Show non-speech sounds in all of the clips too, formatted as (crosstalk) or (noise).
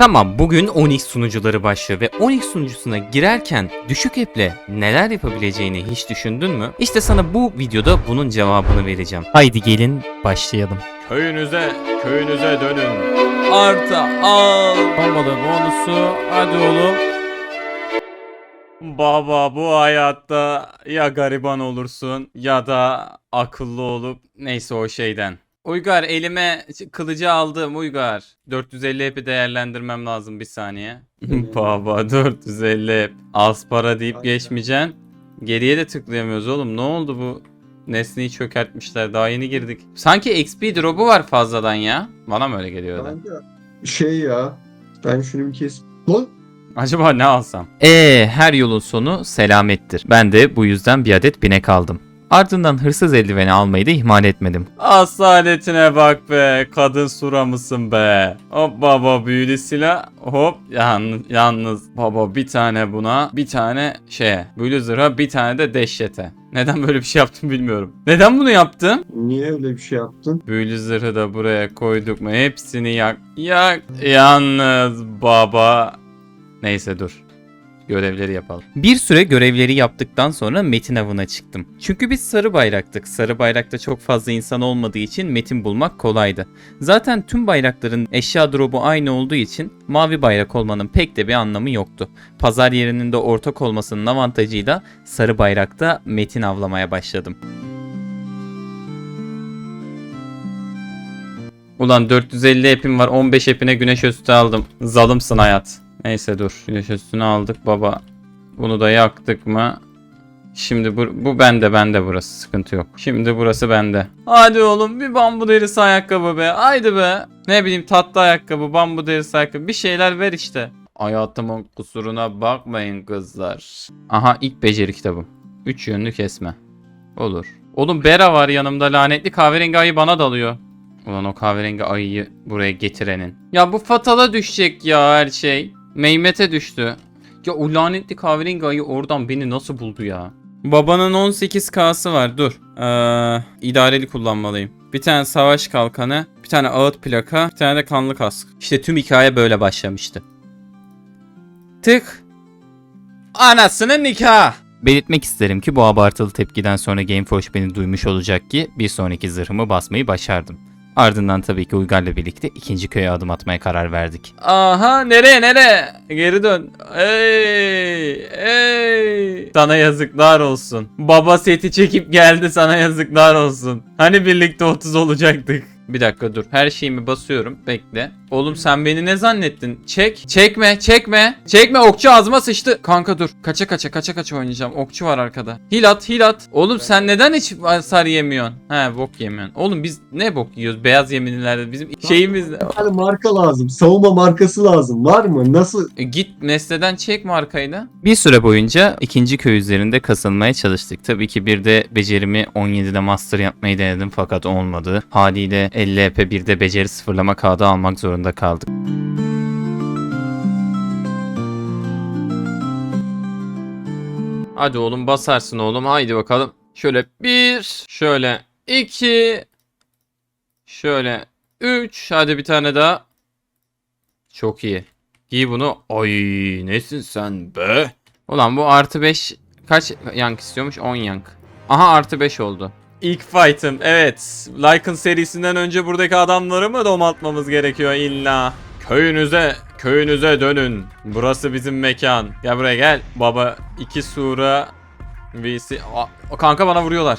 Tamam bugün Onyx sunucuları başlıyor ve Onyx sunucusuna girerken düşük eple neler yapabileceğini hiç düşündün mü? İşte sana bu videoda bunun cevabını vereceğim. Haydi gelin başlayalım. Köyünüze, köyünüze dönün. Artı al. Olmadı bonusu. Hadi oğlum. Baba bu hayatta ya gariban olursun ya da akıllı olup neyse o şeyden. Uygar elime kılıcı aldım Uygar. 450 hepi değerlendirmem lazım bir saniye. (laughs) Baba 450 hep. Az para deyip Kanka. geçmeyeceksin. Geriye de tıklayamıyoruz oğlum. Ne oldu bu? Nesneyi çökertmişler. Daha yeni girdik. Sanki XP drop'u var fazladan ya. Bana mı öyle geliyor? Kanka şey ya ben şunu bir kes. Lan Acaba ne alsam? Ee, her yolun sonu selamettir. Ben de bu yüzden bir adet binek aldım. Ardından hırsız eldiveni almayı da ihmal etmedim. Asaletine bak be. Kadın sura mısın be? Hop baba büyülü silah. Hop yalnız, yalnız baba bir tane buna bir tane şeye. Büyülü zırha bir tane de dehşete. Neden böyle bir şey yaptım bilmiyorum. Neden bunu yaptım? niye öyle bir şey yaptın? Büyülü zırhı da buraya koyduk mu hepsini yak. Yak. Yalnız baba. Neyse dur. Görevleri yapalım. Bir süre görevleri yaptıktan sonra Metin avına çıktım. Çünkü biz sarı bayraktık. Sarı bayrakta çok fazla insan olmadığı için Metin bulmak kolaydı. Zaten tüm bayrakların eşya drop'u aynı olduğu için mavi bayrak olmanın pek de bir anlamı yoktu. Pazar yerinin de ortak olmasının avantajıyla sarı bayrakta Metin avlamaya başladım. Ulan 450 epim var 15 epine güneş üstü aldım. Zalımsın hayat. Neyse dur üstünü aldık baba. Bunu da yaktık mı? Şimdi bu, bu bende bende burası sıkıntı yok. Şimdi burası bende. Hadi oğlum bir bambu derisi ayakkabı be. Haydi be. Ne bileyim tatlı ayakkabı bambu derisi ayakkabı bir şeyler ver işte. Hayatımın kusuruna bakmayın kızlar. Aha ilk beceri kitabım. Üç yönlü kesme. Olur. Oğlum Bera var yanımda lanetli kahverengi ayı bana dalıyor. Ulan o kahverengi ayıyı buraya getirenin. Ya bu fatala düşecek ya her şey. Meymet'e düştü. Ya o lanetli kahverengi ayı oradan beni nasıl buldu ya? Babanın 18K'sı var dur. Ee, idareli kullanmalıyım. Bir tane savaş kalkanı, bir tane ağıt plaka, bir tane de kanlı kask. İşte tüm hikaye böyle başlamıştı. Tık. Anasının nikah. Belirtmek isterim ki bu abartılı tepkiden sonra Gameforge beni duymuş olacak ki bir sonraki zırhımı basmayı başardım. Ardından tabii ki Uygar'la birlikte ikinci köye adım atmaya karar verdik. Aha nereye nereye? Geri dön. Ey ey. Sana yazıklar olsun. Baba seti çekip geldi sana yazıklar olsun. Hani birlikte 30 olacaktık. Bir dakika dur. Her şeyimi basıyorum. Bekle. Oğlum sen beni ne zannettin? Çek. Çekme. Çekme. Çekme. Okçu ağzıma sıçtı. Kanka dur. Kaça kaça kaça kaça oynayacağım. Okçu var arkada. Hil at. Hil at. Oğlum sen neden hiç hasar yemiyorsun? He bok yemiyorsun. Oğlum biz ne bok yiyoruz? Beyaz yeminlilerde bizim şeyimiz ne? Tane marka lazım. Savunma markası lazım. Var mı? Nasıl? E, Git Nesne'den çek markayı da. Bir süre boyunca ikinci köy üzerinde kasılmaya çalıştık. Tabii ki bir de becerimi 17'de master yapmayı denedim fakat olmadı. Haliyle 50 EP bir de beceri sıfırlama kağıdı almak zorunda kaldık. Hadi oğlum basarsın oğlum. Haydi bakalım. Şöyle bir, şöyle iki, şöyle üç. Hadi bir tane daha. Çok iyi. Giy bunu. Ay nesin sen be? Ulan bu artı 5 kaç yank istiyormuş? 10 yank. Aha artı 5 oldu. İlk fight'ım evet. Lycan serisinden önce buradaki adamları mı domaltmamız gerekiyor illa? Köyünüze, köyünüze dönün. Burası bizim mekan. Gel buraya gel. Baba iki sura vs. Aa, kanka bana vuruyorlar.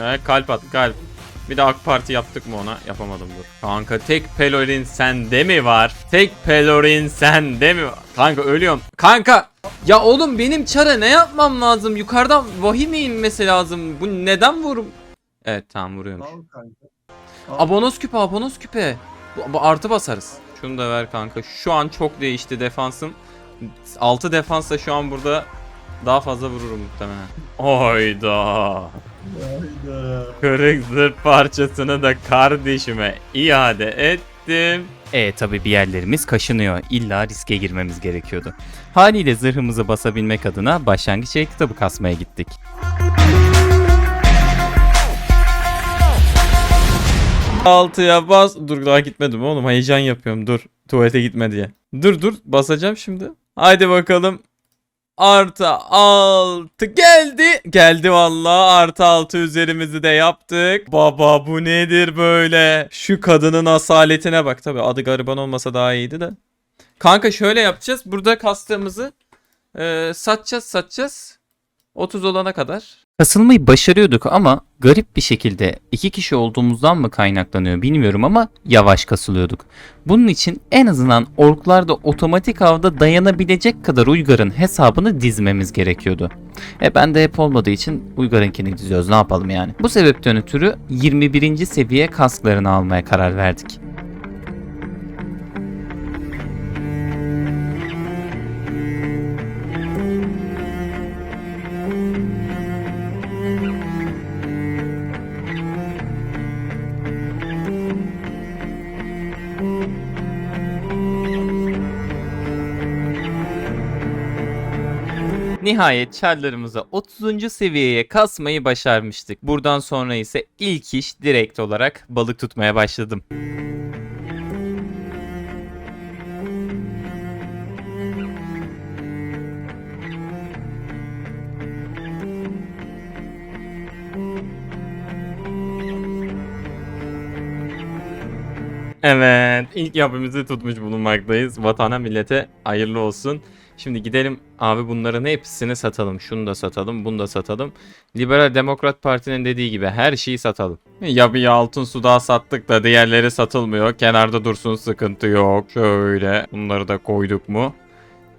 Ee, kalp at kalp. Bir de AK Parti yaptık mı ona? Yapamadım dur. Kanka tek pelorin sende mi var? Tek pelorin sende mi var? Kanka ölüyorum. Kanka! Ya oğlum benim çara ne yapmam lazım? Yukarıdan vahiy mi inmesi lazım? Bu neden vurum? Evet tamam vuruyormuş. Al kanka. Abonos küpe abonos küpe. Bu, bu artı basarız. Şunu da ver kanka. Şu an çok değişti defansım. 6 defansla şu an burada daha fazla vururum muhtemelen. Oyda. Kırık zırh parçasını da kardeşime iade ettim. E tabi bir yerlerimiz kaşınıyor. İlla riske girmemiz gerekiyordu. Haliyle zırhımızı basabilmek adına başlangıç el kitabı kasmaya gittik. Altıya bas. Dur daha gitmedim oğlum. Heyecan yapıyorum. Dur. Tuvalete gitme diye. Dur dur. Basacağım şimdi. Haydi bakalım. Artı 6 geldi. Geldi vallahi. Artı 6 üzerimizi de yaptık. Baba bu nedir böyle? Şu kadının asaletine bak. Tabi adı gariban olmasa daha iyiydi de. Kanka şöyle yapacağız. Burada kastığımızı e, satacağız satacağız. 30 olana kadar. Kasılmayı başarıyorduk ama garip bir şekilde iki kişi olduğumuzdan mı kaynaklanıyor bilmiyorum ama yavaş kasılıyorduk. Bunun için en azından orklarda otomatik avda dayanabilecek kadar Uygar'ın hesabını dizmemiz gerekiyordu. E ben de hep olmadığı için Uygar'ınkini diziyoruz ne yapalım yani. Bu sebepten ötürü 21. seviye kasklarını almaya karar verdik. Nihayet çarlarımıza 30. seviyeye kasmayı başarmıştık. Buradan sonra ise ilk iş direkt olarak balık tutmaya başladım. Evet, ilk yapımızı tutmuş bulunmaktayız. Vatana millete hayırlı olsun. Şimdi gidelim abi bunların hepsini satalım. Şunu da satalım, bunu da satalım. Liberal Demokrat Parti'nin dediği gibi her şeyi satalım. Ya bir altın su daha sattık da diğerleri satılmıyor. Kenarda dursun sıkıntı yok. Şöyle bunları da koyduk mu?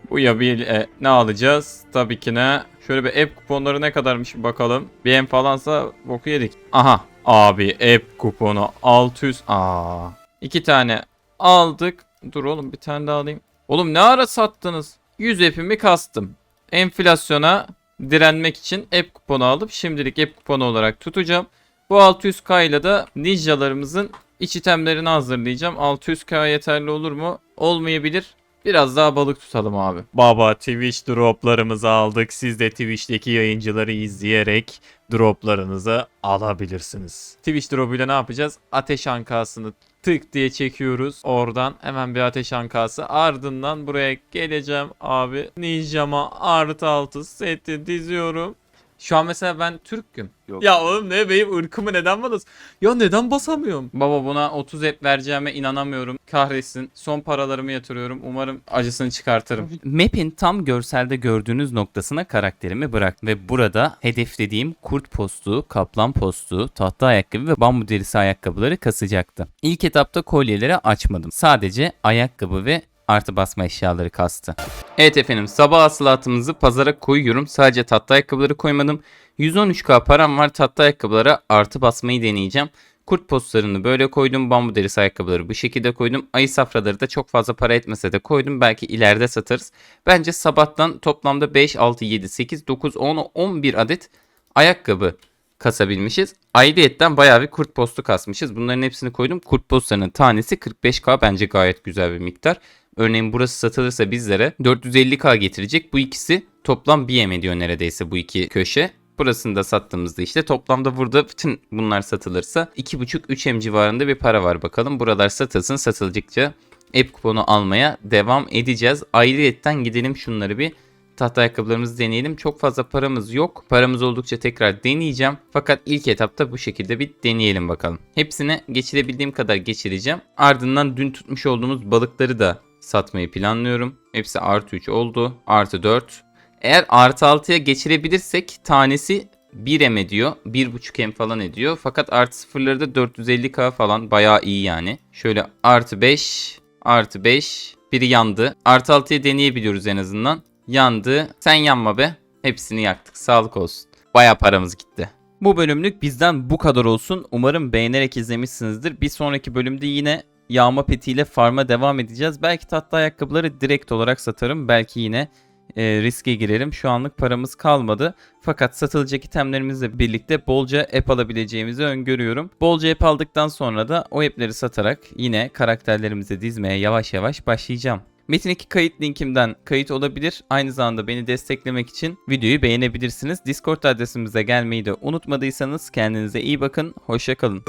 Bu ya bir e, ne alacağız? Tabii ki ne? Şöyle bir app kuponları ne kadarmış bir bakalım. BM falansa boku yedik. Aha abi app kuponu 600. Aa. İki tane aldık. Dur oğlum bir tane daha alayım. Oğlum ne ara sattınız? 100 app'imi kastım. Enflasyona direnmek için app kuponu alıp şimdilik app kuponu olarak tutacağım. Bu 600k ile de ninjalarımızın iç itemlerini hazırlayacağım. 600k yeterli olur mu? Olmayabilir. Biraz daha balık tutalım abi. Baba Twitch droplarımızı aldık. Siz de Twitch'teki yayıncıları izleyerek droplarınızı alabilirsiniz. Twitch drop'uyla ne yapacağız? Ateş ankasını tık diye çekiyoruz. Oradan hemen bir ateş ankası. Ardından buraya geleceğim abi. Ninjama artı altı seti diziyorum. Şu an mesela ben Türk'üm. Yok. Ya oğlum ne benim ırkımı neden bana... Ya neden basamıyorum? Baba buna 30 et vereceğime inanamıyorum. Kahretsin. Son paralarımı yatırıyorum. Umarım acısını çıkartırım. Map'in tam görselde gördüğünüz noktasına karakterimi bırak ve burada hedeflediğim kurt postu, kaplan postu, tahta ayakkabı ve bambu derisi ayakkabıları kasacaktı. İlk etapta kolyeleri açmadım. Sadece ayakkabı ve artı basma eşyaları kastı. Evet efendim sabah hasılatımızı pazara koyuyorum. Sadece tatlı ayakkabıları koymadım. 113k param var tatlı ayakkabılara artı basmayı deneyeceğim. Kurt postlarını böyle koydum. Bambu derisi ayakkabıları bu şekilde koydum. Ayı safraları da çok fazla para etmese de koydum. Belki ileride satarız. Bence sabahtan toplamda 5, 6, 7, 8, 9, 10, 11 adet ayakkabı kasabilmişiz. Ayrıyetten bayağı bir kurt postu kasmışız. Bunların hepsini koydum. Kurt postlarının tanesi 45k bence gayet güzel bir miktar. Örneğin burası satılırsa bizlere 450k getirecek. Bu ikisi toplam bir yem ediyor neredeyse bu iki köşe. Burasını da sattığımızda işte toplamda burada bütün bunlar satılırsa 2,5-3 M civarında bir para var bakalım. Buralar satılsın satıldıkça app kuponu almaya devam edeceğiz. Ayrıyetten gidelim şunları bir tahta ayakkabılarımızı deneyelim. Çok fazla paramız yok. Paramız oldukça tekrar deneyeceğim. Fakat ilk etapta bu şekilde bir deneyelim bakalım. Hepsini geçirebildiğim kadar geçireceğim. Ardından dün tutmuş olduğumuz balıkları da satmayı planlıyorum. Hepsi artı 3 oldu. Artı 4. Eğer artı 6'ya geçirebilirsek tanesi 1 M ediyor. 1.5 M falan ediyor. Fakat artı sıfırları da 450k falan bayağı iyi yani. Şöyle artı 5 artı 5 biri yandı. Artı 6'ya deneyebiliyoruz en azından. Yandı. Sen yanma be. Hepsini yaktık. Sağlık olsun. Bayağı paramız gitti. Bu bölümlük bizden bu kadar olsun. Umarım beğenerek izlemişsinizdir. Bir sonraki bölümde yine yağma petiyle farma devam edeceğiz. Belki tatlı ayakkabıları direkt olarak satarım. Belki yine e, riske girelim. Şu anlık paramız kalmadı. Fakat satılacak itemlerimizle birlikte bolca app alabileceğimizi öngörüyorum. Bolca app aldıktan sonra da o app'leri satarak yine karakterlerimizi dizmeye yavaş yavaş başlayacağım. Metin 2 kayıt linkimden kayıt olabilir. Aynı zamanda beni desteklemek için videoyu beğenebilirsiniz. Discord adresimize gelmeyi de unutmadıysanız kendinize iyi bakın. Hoşça kalın.